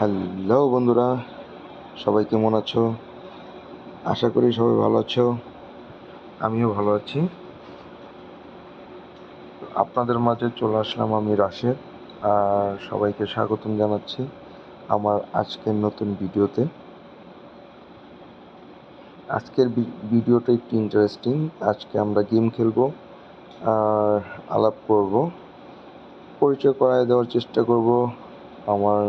Hello বন্ধুরা, সবাই কেমন আছো? আশা করি সবাই ভালো আছো। আমিও ভালো আছি। আপনাদের মাঝে চলে আসলাম আমি রাশেদ, আর সবাইকে স্বাগতম জানাচ্ছি আমার আজকের নতুন ভিডিওতে। আজকের ভিডিওটা একটু ইন্টারেস্টিং আজকে আমরা গেম খেলব, আর আলাপ করব, পরিচয় করায় দেওয়ার চেষ্টা করব, আমার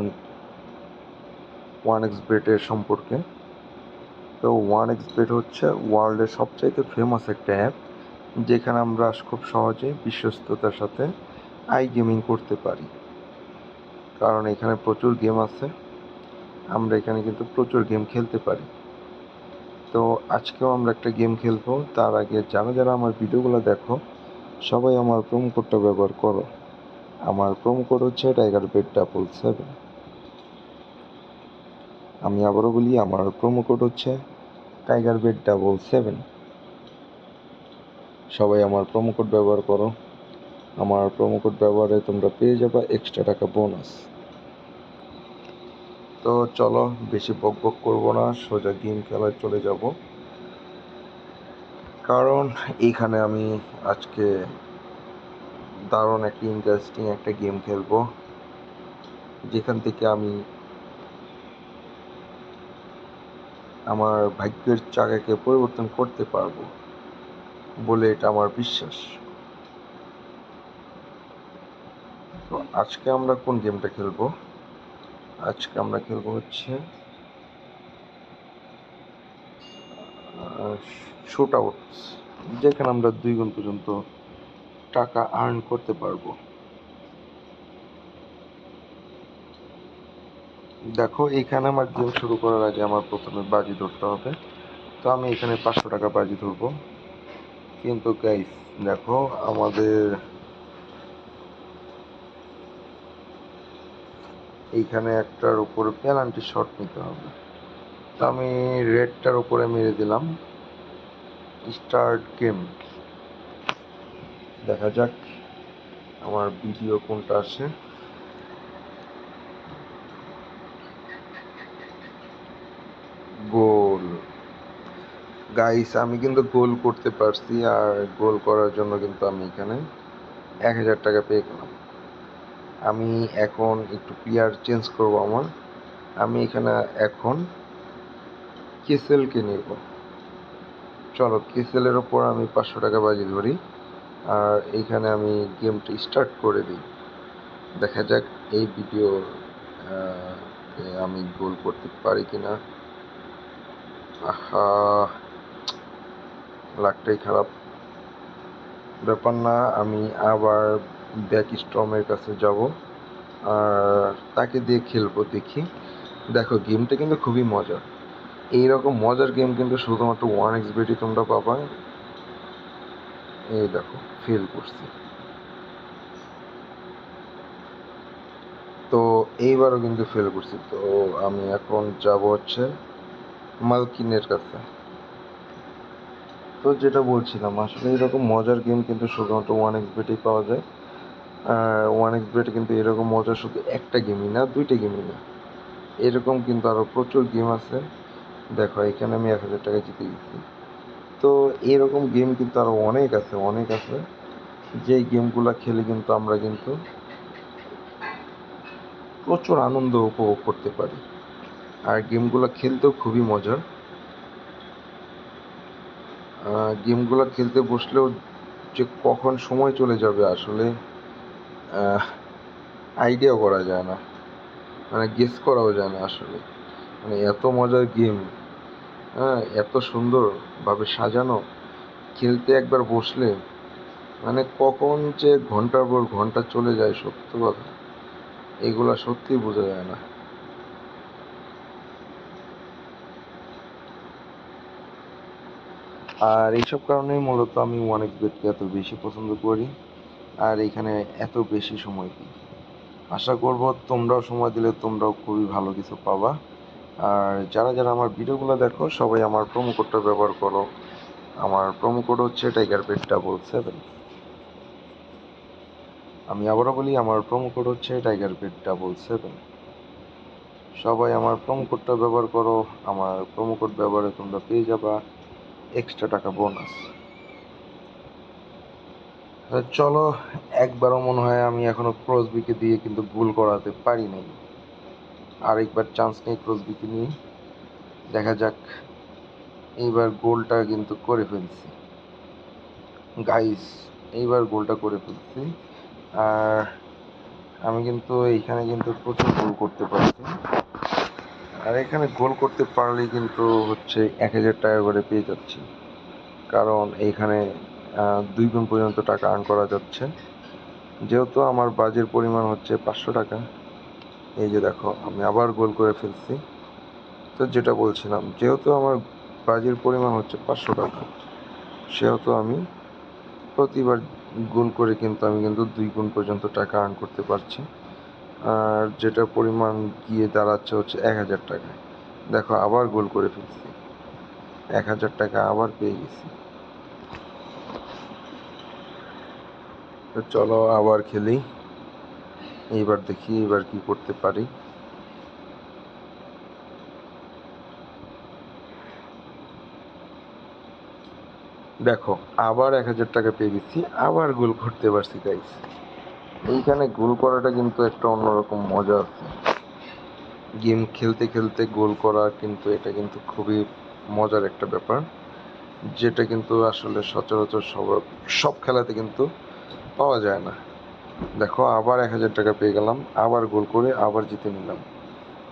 ওয়ান এক্স বেটের সম্পর্কে। তো ওয়ান এক্স বেট হচ্ছে ওয়ার্ল্ডের সবচাইতে ফেমাস একটা অ্যাপ যেখানে আমরা খুব সহজে বিশ্বস্ততার সাথে আই গেমিং করতে পারি। কারণ এখানে প্রচুর গেম আছে, আমরা এখানে কিন্তু প্রচুর গেম খেলতে পারি। তো আজকেও আমরা একটা গেম খেলব, তার আগে যারা যারা আমার ভিডিওগুলো দেখো, সবাই আমার প্রোমো কোডটা ব্যবহার করো। আমার প্রোমো কোড হচ্ছে টাইগার বেট ডাবল সেভেন আমি আবারও বলি, আমার প্রোমো কোড হচ্ছে টাইগার বেড ডাবল সেভেন সবাই আমার প্রোমো কোড ব্যবহার করো। আমার প্রোমো কোড ব্যবহারে তোমরা পেয়ে যাবে এক্সট্রা টাকা বোনাস তো চলো, বেশি বক বক করব না, সোজা গেম খেলায় চলে যাব। কারণ এইখানে আমি আজকে দারুণ একটা ইন্টারেস্টিং একটা গেম খেলব। যেখান থেকে আমি আমার ভাগ্যের চাকাকে পরিবর্তন করতে পারব বলে এটা আমার বিশ্বাস। তো আজকে আমরা কোন গেমটা খেলব? আজকে আমরা খেলব হচ্ছে শুট আউটস যেখানে আমরা দুই গুণ পর্যন্ত টাকা আর্ন করতে পারব। দেখো এখানে আমার গেম শুরু করার আগে আমার প্রথমে বাজি ধরতে হবে। তো আমি এখানে পাঁচশো টাকা বাজি ধরবো। কিন্তু গাইস দেখো, আমাদের এইখানে একটার উপরে পেনাল্টি শট নিতে হবে। তো আমি রেডটার উপরে মেরে দিলাম। স্টার্ট গেম দেখা যাক আমার ভিডিও কোনটা আসে গোল গাইস আমি কিন্তু গোল করতে পারছি আর গোল করার জন্য কিন্তু আমি এখানে এক হাজার টাকা পেয়ে গেলাম আমি এখন একটু প্লেয়ার চেঞ্জ করব আমার। আমি এখানে এখন কেসেলকে নেব। চলো কেসেলের ওপর আমি পাঁচশো টাকা বাজি ধরি আর এইখানে আমি গেমটা স্টার্ট করে দিই। দেখা যাক এই ভিডিও আমি গোল করতে পারি কিনা। আহা লাকটাই খারাপ। ব্যাপার না, আমি আবার ব্যাক স্ট্রমের কাছে যাব আর তাকে দিয়ে খেলব দেখি। দেখো গেমটা কিন্তু খুবই মজার। এইরকম মজার গেম কিন্তু শুধুমাত্র ওয়ান এক্স বেটি তোমরা পাবা। এই দেখো ফেল করছি। তো এইবারও কিন্তু ফেল করছি। তো আমি এখন যাব হচ্ছে মালকিনের কাছে। তো যেটা বলছিলাম, আসলে এরকম মজার গেম কিন্তু শুধুমাত্র ওয়ান এক্স বেটেই পাওয়া যায়। আর ওয়ান এক্স বেটে কিন্তু এরকম মজা শুধু একটা গেমই না, দুইটা গেমই না। এরকম কিন্তু আরও প্রচুর গেম আছে। দেখো, এখানে আমি এক হাজার টাকা জিতে গেছি। তো এরকম গেম কিন্তু আরও অনেক আছে অনেক আছে। যেই গেমগুলো খেলে কিন্তু আমরা কিন্তু প্রচুর আনন্দ উপভোগ করতে পারি। আর গেমগুলো খেলতেও খুবই মজার। গেমগুলো খেলতে বসলেও যে কখন সময় চলে যাবে আসলে আইডিয়া করা যায় না। মানে গেস করাও যায় না আসলে। মানে এত মজার গেম হ্যাঁ এত সুন্দরভাবে সাজানো, খেলতে একবার বসলে মানে কখন যে ঘণ্টার পর ঘণ্টা চলে যায় সত্য কথা। এগুলো সত্যি বোঝা যায় না। আর এইসব কারণেই মূলত আমি ওয়ান এক্স বেটকে এত বেশি পছন্দ করি, আর এখানে এত বেশি সময় দিই। আশা করব তোমরাও সময় দিলে তোমরাও খুবই ভালো কিছু পাবা। আর যারা যারা আমার ভিডিওগুলো দেখো, সবাই আমার প্রোমো কোডটা ব্যবহার করো। আমার প্রোমো কোড হচ্ছে টাইগার বেট ডাবল সেভেন আমি আবারও বলি, আমার প্রোমো কোড হচ্ছে টাইগার বেট ডাবল সেভেন সবাই আমার প্রোমো কোডটা ব্যবহার করো, আমার প্রোমো কোড ব্যবহারে তোমরা পেয়ে যাবা। এক্সট্রা টাকা বোনাস চলো, একবারও মনে হয় আমি এখনও ক্রসবিকে দিয়ে কিন্তু গোল করাতে পারি নাই। আরেকবার চান্স নেই ক্রসবিকে নিয়ে দেখা যাক, এইবার গোলটা কিন্তু করে ফেলছি। গাইস এইবার গোলটা করে ফেলছি। আর আমি কিন্তু এইখানে কিন্তু প্রচুর গোল করতে পারছি। আর এখানে গোল করতে পারলেই কিন্তু হচ্ছে এক হাজার টাকা করে পেয়ে যাচ্ছি। কারণ এইখানে দুই গুণ পর্যন্ত টাকা আর্ন করা যাচ্ছে। যেহেতু আমার বাজের পরিমাণ হচ্ছে পাঁচশো টাকা, এই যে দেখো, আমি আবার গোল করে ফেলছি। তো যেটা বলছিলাম, যেহেতু আমার বাজের পরিমাণ হচ্ছে পাঁচশো টাকা, সেহেতু আমি প্রতিবার গোল করে কিন্তু আমি কিন্তু দুই গুণ পর্যন্ত টাকা আর্ন করতে পারছি। আর যেটা পরিমাণ গিয়ে দাঁড়াচ্ছে হচ্ছে এক হাজার টাকা দেখো, আবার গোল করে ফেলছি। এক হাজার টাকা আবার পেয়ে গেছি। চলো, আবার খেলি। এইবার দেখি এবার কি করতে পারি। দেখো, আবার এক হাজার টাকা পেয়ে গেছি, আবার গোল করতে পারছি গাইস এইখানে গোল করাটা কিন্তু একটা অন্যরকম মজা আছে। গেম খেলতে খেলতে গোল করা কিন্তু এটা কিন্তু খুবই মজার একটা ব্যাপার, যেটা কিন্তু আসলে সচরাচর সব সব খেলাতে কিন্তু পাওয়া যায় না। দেখো, আবার এক হাজার টাকা পেয়ে গেলাম, আবার গোল করে আবার জিতে নিলাম,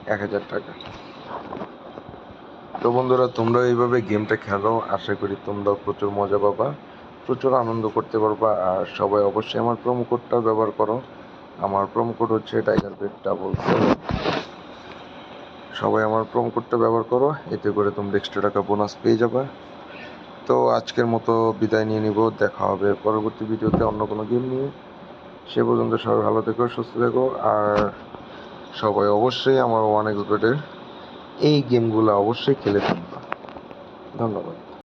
এক হাজার টাকা। তো বন্ধুরা, তোমরা এইভাবে গেমটা খেলো, আশা করি তোমরাও প্রচুর মজা পাবা। প্রচুর আনন্দ করতে পারবা। আর সবাই অবশ্যই আমার প্রোমো কোডটা ব্যবহার করো। আমার প্রোমো কোড হচ্ছে টাইগার বেড ডাবল সবাই আমার প্রোমো কোডটা ব্যবহার করো, এতে করে তোমরা এক্সট্রা টাকা বোনাস পেয়ে যাবে। তো আজকের মতো বিদায় নিয়ে নিব। দেখা হবে পরবর্তী ভিডিওতে অন্য কোনো গেম নিয়ে। সে পর্যন্ত সবাই ভালো থেকো, সুস্থ থেকো। আর সবাই অবশ্যই আমার ওয়ান এক্সপেটের এই গেমগুলো অবশ্যই খেলে থাকবা ধন্যবাদ।